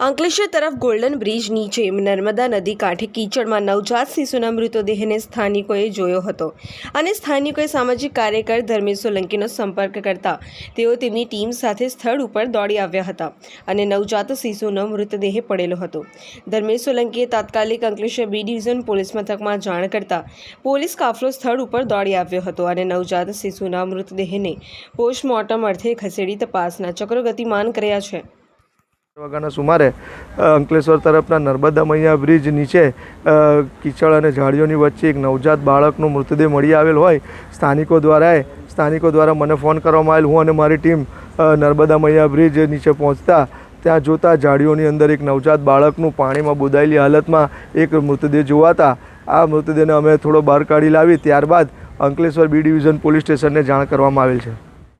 અંકલેશ્વર તરફ golden bridge નીચે નર્મદા નદી કાંઠે કીચડમાં નવજાત શિશુના મૃતદેહને સ્થાનિકોએ જોયો હતો. અને સ્થાનિકોએ સામાજિક કાર્યકર ધર્મેશ સોલંકીનો સંપર્ક કરતા તેઓ તેમની ટીમ સાથે સ્થળ ઉપર દોડી આવ્યા હતા અને નવજાત શિશુનો મૃતદેહ પડેલો હતો. ધર્મેશ સોલંકીએ તાત્કાલિક અંકલેશ્વર બી ડિવિઝન પોલીસ મથકમાં જાણ કરતા પોલીસ કાફલો સ્થળ ઉપર દોડી આવ્યો હતો અને નવજાત શિશુના મૃતદેહને પોસ્ટમોર્ટમ અર્થે ખસેડી તપાસના ચક્રો ગતિમાન કર્યા છે. વાગ્યાના સુમારે અંકલેશ્વર તરફના નર્મદા મૈયા બ્રિજ નીચે કીચડ અને ઝાડીઓની વચ્ચે એક નવજાત બાળકનો મૃતદેહ મળી આવેલ હોય. સ્થાનિકો દ્વારા સ્થાનિકો દ્વારા મને ફોન કરવામાં આવેલ. હું અને મારી ટીમ નર્મદા મૈયા બ્રિજ નીચે પહોંચતા, ત્યાં જોતા ઝાડીઓની અંદર એક નવજાત બાળકનું પાણીમાં બોદાયેલી હાલતમાં એક મૃતદેહ જોવાતા, આ મૃતદેહને અમે થોડો બહાર કાઢી લાવી. ત્યારબાદ અંકલેશ્વર બી ડિવિઝન પોલીસ સ્ટેશનને જાણ કરવામાં આવેલ છે.